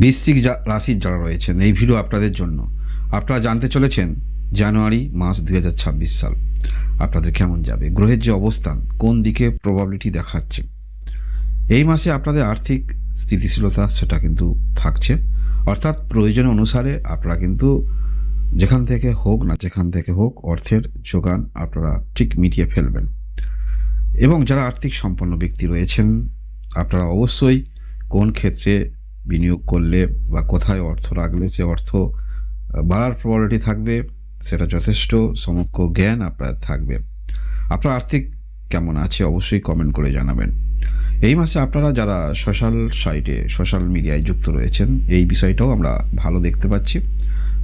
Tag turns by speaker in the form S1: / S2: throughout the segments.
S1: বৃশ্চিক রাশির যারা রয়েছেন, এই ভিডিও আপনাদের জন্য। আপনারা জানতে চলেছেন জানুয়ারি মাস দু হাজার ছাব্বিশ সাল। আপনাদের কেমন যাবে? গ্রহের যে অবস্থান, কোন দিকে প্রবাবিলিটি দেখাচ্ছে? এই মাসে আপনাদের আর্থিক স্থিতিশীলতা, সেটা কিন্তু থাকছে। অর্থাৎ প্রয়োজন অনুসারে আপনারা কিন্তু যেখান থেকে হোক না যেখান থেকে হোক অর্থের যোগান আপনারা ঠিক মিটিয়ে ফেলবেন। এবং যারা আর্থিক সম্পন্ন ব্যক্তি রয়েছেন, আপনারা অবশ্যই কোন ক্ষেত্রে বিনিয়োগ করলে বা কোথায় অর্থ রাখলে সে অর্থ বাড়ার প্রবলিটি থাকবে, সেটা যথেষ্ট সমক্ষ জ্ঞান আপনার থাকবে। আপনার আর্থিক কেমন আছে অবশ্যই কমেন্ট করে জানাবেন। এই মাসে আপনারা যারা সোশ্যাল সাইটে সোশ্যাল মিডিয়ায় যুক্ত রয়েছেন, এই বিষয়টাও আমরা ভালো দেখতে পাচ্ছি।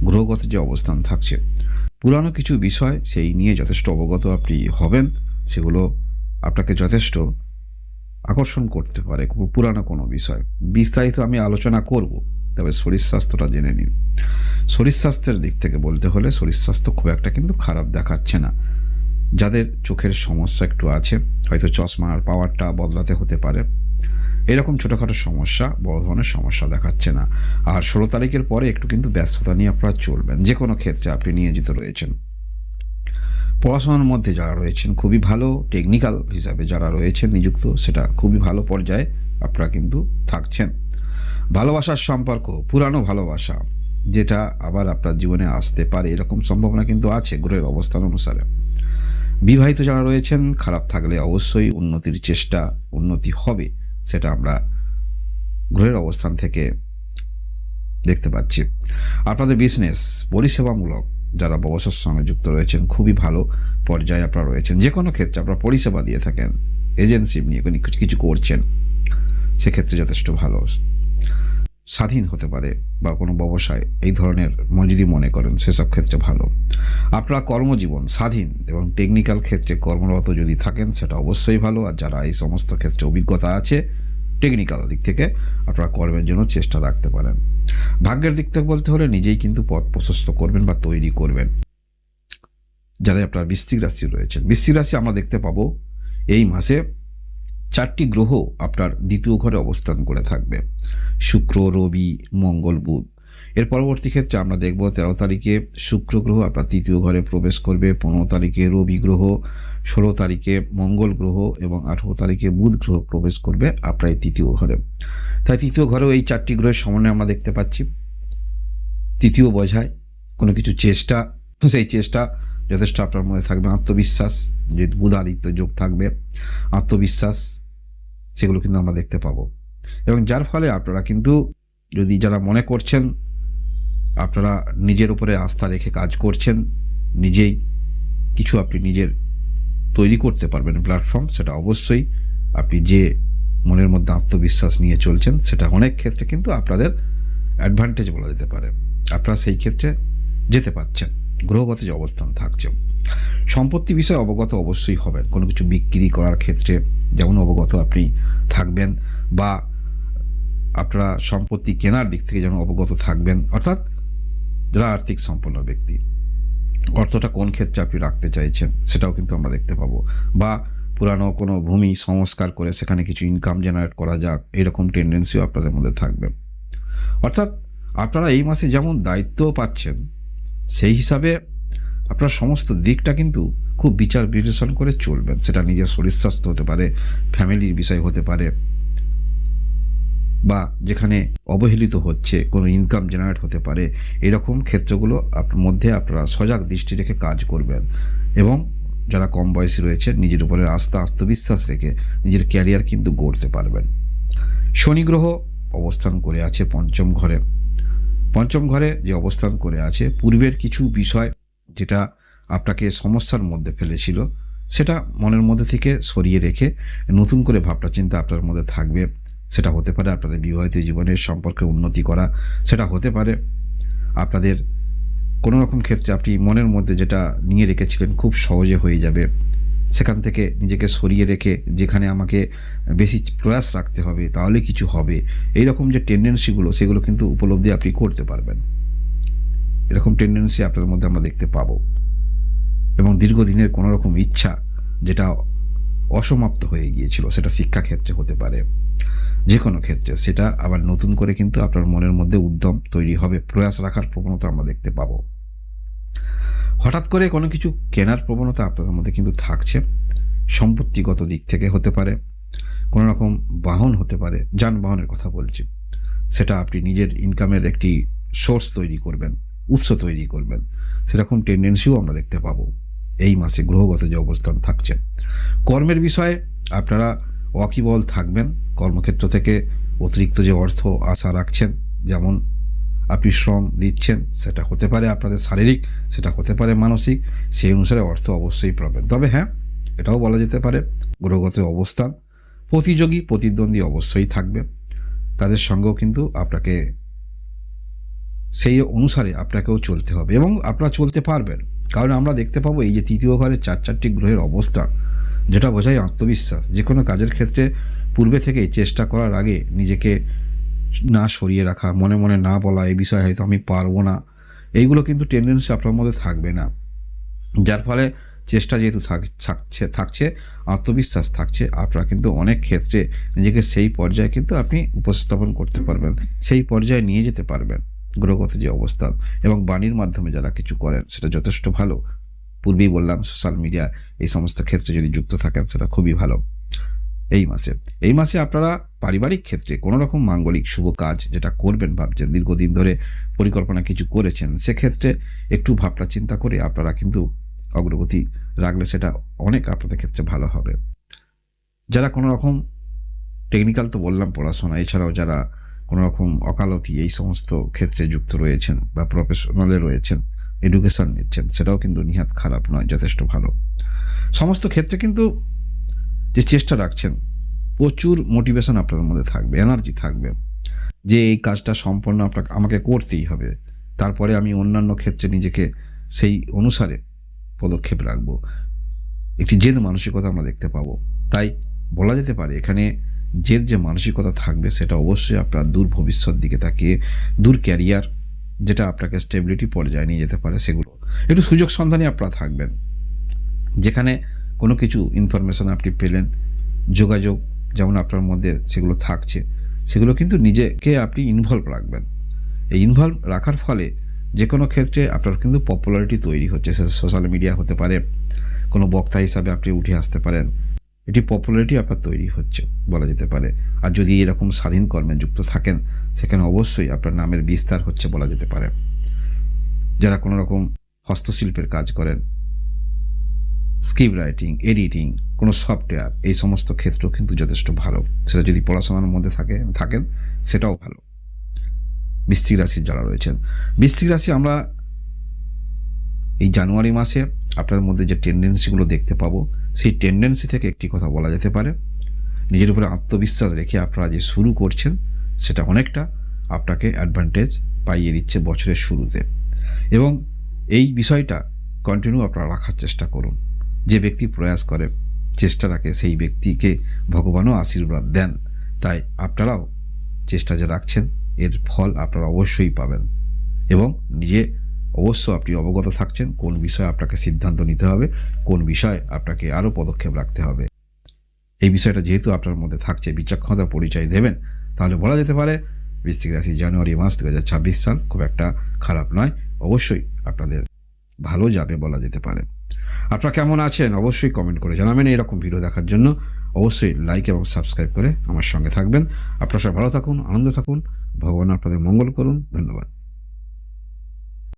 S1: গ্রহগত যে অবস্থান থাকছে। পুরানো কিছু বিষয়, সেই নিয়ে যথেষ্ট অবগত আপনি হবেন, সেগুলো আপনাকে যথেষ্ট আকর্ষণ করতে পারে, খুব পুরানো কোনো বিষয়। বিস্তারিত আমি আলোচনা করব, তবে শরীর স্বাস্থ্যটা জেনে নিন। শরীর স্বাস্থ্যের দিক থেকে বলতে হলে শরীর স্বাস্থ্য খুব একটা কিন্তু খারাপ দেখাচ্ছে না। যাদের চোখের সমস্যা একটু আছে, হয়তো চশমার পাওয়ারটা বদলাতে হতে পারে। এরকম ছোটোখাটো সমস্যা, বড় ধরনের সমস্যা দেখাচ্ছে না। আর ষোলো তারিখের পরে একটু কিন্তু ব্যস্ততা নিয়ে আপনারা চলবেন। যে কোনো ক্ষেত্রে আপনি নিয়োজিত রয়েছেন। পড়াশোনার মধ্যে যারা রয়েছেন, খুবই ভালো টেকনিক্যাল হিসাবে যারা রয়েছেন নিযুক্ত, সেটা খুবই ভালো পর্যায়ে আপনারা কিন্তু থাকছেন। ভালোবাসার সম্পর্ক, পুরানো ভালোবাসা, যেটা আবার আপনার জীবনে আসতে পারে, এরকম সম্ভাবনা কিন্তু আছে গ্রহের অবস্থান অনুসারে। বিবাহিত যারা রয়েছেন, খারাপ থাকলে অবশ্যই উন্নতির চেষ্টা, উন্নতি হবে, সেটা আমরা গ্রহের অবস্থান থেকে দেখতে পাচ্ছি। আপনাদের বিজনেস পরিষেবামূলক যারা ব্যবসার সঙ্গে যুক্ত রয়েছেন, খুবই ভালো পর্যায়ে আপনারা রয়েছেন। যে কোনো ক্ষেত্রে আপনারা পরিষেবা দিয়ে থাকেন, এজেন্সি নিয়ে কিছু কিছু করছেন, সেক্ষেত্রে যথেষ্ট ভালো। স্বাধীন হতে পারে বা কোনো ব্যবসায় এই ধরনের যদি মনে করেন, সেসব ক্ষেত্রে ভালো। আপনারা কর্মজীবন স্বাধীন এবং টেকনিক্যাল ক্ষেত্রে কর্মরত যদি থাকেন, সেটা অবশ্যই ভালো। আর যারা এই সমস্ত ক্ষেত্রে অভিজ্ঞতা আছে টেকনিক্যাল দিক থেকে আপনারা কর্মের জন্য চেষ্টা রাখতে পারেন। ভাগ্যের দিক থেকে বলতে হলে নিজেই কিন্তু পথ প্রশস্ত করবেন বা তৈরি করবেন। যারা আপনার বৃশ্চিক রাশি রয়েছেন। বৃশ্চিক রাশি আমরা দেখতে পাবো, এই মাসে চারটি গ্রহ আপনার দ্বিতীয় ঘরে অবস্থান করে থাকবে। শুক্র, রবি, মঙ্গল, বুধ। এর পরবর্তী ক্ষেত্রে আমরা দেখব তেরো তারিখে শুক্র গ্রহ আপনার তৃতীয় ঘরে প্রবেশ করবে, পনেরো তারিখে রবি গ্রহ ষোলো তারিখে মঙ্গল গ্রহ এবং আঠেরো তারিখে বুধ গ্রহ প্রবেশ করবে আপনার তৃতীয় ঘরে। তাই তৃতীয় ঘরেও এই চারটি গ্রহের সমন্বয় আমরা দেখতে পাচ্ছি। তৃতীয় বোঝায় কোনো কিছু চেষ্টা, সেই চেষ্টা যথেষ্ট আপনার মধ্যে থাকবে। আত্মবিশ্বাস, যে বুধ বুধাদিত্য যোগ থাকবে, আত্মবিশ্বাস, সেগুলো কিন্তু আমরা দেখতে পাবো। এবং যার ফলে আপনারা কিন্তু যদি যারা মনে করছেন, আপনারা নিজের উপরে আস্থা রেখে কাজ করছেন, নিজেই কিছু আপনি নিজের তৈরি করতে পারবেন প্ল্যাটফর্ম সেটা অবশ্যই আপনি যে মনের মধ্যে আত্মবিশ্বাস নিয়ে চলছেন, সেটা অনেক ক্ষেত্রে কিন্তু আপনাদের অ্যাডভান্টেজ বলা যেতে পারে। আপনারা সেই ক্ষেত্রে যেতে পাচ্ছেন গ্রহগত যে অবস্থান থাকছে। সম্পত্তি বিষয়ে অবগত অবশ্যই হবেন। কোনো কিছু বিক্রি করার ক্ষেত্রে যেমন অবগত আপনি থাকবেন বা আপনারা সম্পত্তি কেনার দিক থেকে যেমন অবগত থাকবেন, অর্থাৎ যারা আর্থিক সম্পন্ন ব্যক্তি। অর্থটা কোন ক্ষেত্রে আপনি রাখতে চাইছেন সেটাও কিন্তু আমরা দেখতে পাবো। বা পুরানো কোনো ভূমি সংস্কার করে সেখানে কিছু ইনকাম জেনারেট করা যাক, এরকম টেন্ডেন্সিও আপনাদের মধ্যে থাকবে। অর্থাৎ আপনারা এই মাসে যেমন দায়িত্ব পাচ্ছেন, সেই হিসাবে আপনার সমস্ত দিকটা কিন্তু খুব বিচার বিশ্লেষণ করে চলবেন। সেটা নিজের শরীর স্বাস্থ্য হতে পারে ফ্যামিলির বিষয় হতে পারে বা যেখানে অবহেলিত হচ্ছে, কোনো ইনকাম জেনারেট হতে পারে, এরকম ক্ষেত্রগুলো আপনার মধ্যে আপনারা সজাগ দৃষ্টি রেখে কাজ করবেন। এবং যারা কম বয়সী রয়েছে, নিজের উপরে আস্থা, আত্মবিশ্বাস রেখে নিজের ক্যারিয়ার কিন্তু গড়তে পারবেন। শনি গ্রহ অবস্থান করে আছে পঞ্চম ঘরে। পঞ্চম ঘরে যে অবস্থান করে আছে, পূর্বের কিছু বিষয় যেটা আপনাকে সমস্যার মধ্যে ফেলেছিল, সেটা মনের মধ্যে থেকে সরিয়ে রেখে নতুন করে ভাবনা চিন্তা আপনার মধ্যে থাকবে। সেটা হতে পারে আপনাদের বিবাহিত জীবনের সম্পর্কে উন্নতি করা, সেটা হতে পারে। আপনাদের কোনো রকম ক্ষেত্রে আপনি মনের মধ্যে যেটা নিয়ে রেখেছিলেন খুব সহজে হয়ে যাবে। সেখান থেকে নিজেকে সরিয়ে রেখে যেখানে আমাকে বেশি প্রয়াস রাখতে হবে, তাহলে কিছু হবে। এই রকম যে টেন্ডেন্সিগুলো সেগুলো কিন্তু উপলব্ধি আপনি করতে পারবেন। এরকম টেন্ডেন্সি আপনাদের মধ্যে আমরা দেখতে পাবো। এবং দীর্ঘদিনের কোনো রকম ইচ্ছা যেটা অসমাপ্ত হয়ে গিয়েছিল, সেটা শিক্ষাক্ষেত্রে হতে পারে। যে কোনো ক্ষেত্রে। সেটা আবার নতুন করে কিন্তু আপনার মনের মধ্যে উদ্যম তৈরি হবে। প্রয়াস রাখার প্রবণতা আমরা দেখতে পাবো। হঠাৎ করে কোনো কিছু কেনার প্রবণতা আপনাদের মধ্যে কিন্তু থাকছে। সম্পত্তিগত দিক থেকে হতে পারে, কোনো রকম বাহন হতে পারে, যানবাহনের কথা বলছি। সেটা আপনি নিজের ইনকামের একটি সোর্স তৈরি করবেন, উৎস তৈরি করবেন। সেরকম টেন্ডেন্সিও আমরা দেখতে পাবো। এই মাসে গ্রহগত যে অবস্থান থাকছে। কর্মের বিষয়ে আপনারা ওয়াকিবল থাকবেন। কর্মক্ষেত্র থেকে অতিরিক্ত যে অর্থ আশা রাখছেন, যেমন আপনি শ্রম দিচ্ছেন, সেটা হতে পারে আপনাদের শারীরিক, সেটা হতে পারে মানসিক, সেই অনুসারে অর্থ অবশ্যই পাবেন। তবে হ্যাঁ এটাও বলা যেতে পারে, গ্রহগত অবস্থান, প্রতিযোগী, প্রতিদ্বন্দ্বী অবশ্যই থাকবে। তাদের সঙ্গেও কিন্তু আপনাকে, সেই অনুসারে আপনাকেও চলতে হবে এবং আপনারা চলতে পারবেন। কারণ আমরা দেখতে পাবো এই যে তৃতীয় ঘরে চার চারটি গ্রহের অবস্থা, যেটা বোঝায় আত্মবিশ্বাস। যে কোনো কাজের ক্ষেত্রে পূর্বে থেকেই চেষ্টা করার আগে নিজেকে না সরিয়ে রাখা, মনে মনে না বলা এই বিষয়ে হয়তো আমি পারব না। এইগুলো কিন্তু টেন্ডেন্সি আপনার মধ্যে থাকবে না। যার ফলে চেষ্টা যেহেতু থাক- থাকছে থাকছে, আত্মবিশ্বাস থাকছে, আপনারা কিন্তু অনেক ক্ষেত্রে নিজেকে সেই পর্যায়ে কিন্তু আপনি উপস্থাপন করতে পারবেন, সেই পর্যায়ে নিয়ে যেতে পারবেন গ্রহগত যে অবস্থান এবং বাণীর মাধ্যমে যারা কিছু করেন সেটা যথেষ্ট ভালো। পূর্বেই বললাম সোশ্যাল মিডিয়া এই সমস্ত ক্ষেত্রে যদি যুক্ত থাকেন সেটা খুবই ভালো। এই মাসে। এই মাসে আপনারা পারিবারিক ক্ষেত্রে কোনো রকম মাঙ্গলিক শুভ কাজ যেটা করবেন ভাবছেন, দীর্ঘদিন ধরে পরিকল্পনা কিছু করেছেন, সেক্ষেত্রে একটু ভাবনা চিন্তা করে আপনারা কিন্তু অগ্রগতি রাখলে সেটা অনেক আপনাদের ক্ষেত্রে ভালো হবে। যারা কোনো রকম টেকনিক্যাল তো বললাম, পড়াশোনা, এছাড়াও যারা কোনো রকম অকালতি এই সমস্ত ক্ষেত্রে যুক্ত রয়েছেন বা প্রফেশনালে রয়েছেন এডুকেশন নিচ্ছেন, সেটাও কিন্তু নিহাত খারাপ নয়, যথেষ্ট ভালো। সমস্ত ক্ষেত্রে কিন্তু যে চেষ্টা রাখছেন, প্রচুর মোটিভেশন আপনাদের মধ্যে থাকবে এনার্জি থাকবে। যে এই কাজটা সম্পন্ন আপনাকে, আমাকে করতেই হবে। তারপরে আমি অন্যান্য ক্ষেত্রে নিজেকে সেই অনুসারে পদক্ষেপ রাখব। একটি জেদ মানসিকতা আমরা দেখতে পাবো। তাই বলা যেতে পারে, এখানে জেদ যে মানসিকতা থাকবে, সেটা অবশ্যই আপনার দূর ভবিষ্যৎ দিকে তাকিয়ে, দূর ক্যারিয়ার যেটা আপনাকে স্টেবিলিটি পর্যায়ে নিয়ে যেতে পারে, সেগুলো। একটু সুযোগ সন্ধানে আপনারা থাকবেন। যেখানে কোনো কিছু ইনফরমেশন আপনি পেলেন, যোগাযোগ যেমন আপনার মধ্যে সেগুলো থাকছে, সেগুলো কিন্তু নিজেকে আপনি ইনভলভ রাখবেন। এই ইনভলভ রাখার ফলে যে কোনো ক্ষেত্রে আপনার কিন্তু পপুলারিটি তৈরি হচ্ছে, সে সোশ্যাল মিডিয়া হতে পারে, কোনো বক্তা হিসাবে আপনি উঠে আসতে পারেন, এটি পপুলারিটি আপনার তৈরি হচ্ছে বলা যেতে পারে। আর যদি এরকম স্বাধীন কর্মে যুক্ত থাকেন, সেখানে অবশ্যই আপনার নামের বিস্তার হচ্ছে বলা যেতে পারে। যারা কোনো রকম হস্তশিল্পের কাজ করেন স্ক্রিপ্ট রাইটিং, এডিটিং, কোনো সফটওয়্যার, এই সমস্ত ক্ষেত্রেও কিন্তু যথেষ্ট ভালো। সেটা যদি পড়াশোনার মধ্যে থাকে, থাকেন, সেটাও ভালো। বৃশ্চিক রাশির যারা রয়েছেন, বৃশ্চিক রাশি আমরা এই জানুয়ারি মাসে আপনার মধ্যে যে টেন্ডেন্সিগুলো দেখতে পাবো, সেই টেন্ডেন্সি থেকে একটি কথা বলা যেতে পারে। নিজের উপরে আত্মবিশ্বাস রেখে আপনারা যে শুরু করছেন, সেটা অনেকটা আপনাকে অ্যাডভান্টেজ পাইয়ে দিচ্ছে বছরের শুরুতে। এবং এই বিষয়টা কন্টিনিউ আপনারা রাখার চেষ্টা করুন। যে ব্যক্তি প্রয়াস করে, চেষ্টা রাখে, সেই ব্যক্তিকে ভগবানও আশীর্বাদ দেন। তাই আপনারাও চেষ্টা যে রাখছেন, এর ফল আপনারা অবশ্যই পাবেন। এবং নিজে অবশ্য আপনি অবগত থাকছেন কোন বিষয়ে আপনাকে সিদ্ধান্ত নিতে হবে, কোন বিষয়ে আপনাকে আরও পদক্ষেপ রাখতে হবে। এই বিষয়টা যেহেতু আপনার মধ্যে থাকছে, বিচক্ষণতার পরিচয় দেবেন, তাহলে বলা যেতে পারে বৃশ্চিক রাশি জানুয়ারি মাস দু হাজার ছাব্বিশ সাল খুব একটা খারাপ নয়। অবশ্যই আপনাদের ভালো যাবে বলা যেতে পারে। আপনারা কেমন আছেন, অবশ্যই কমেন্ট করে জানাবেন এরকম ভিডিও দেখার জন্য। অবশ্যই লাইক এবং সাবস্ক্রাইব করে আমার সঙ্গে থাকবেন। আপনারা সব ভালো থাকুন, আনন্দ থাকুন। ভগবান আপনাদের মঙ্গল করুন। ধন্যবাদ।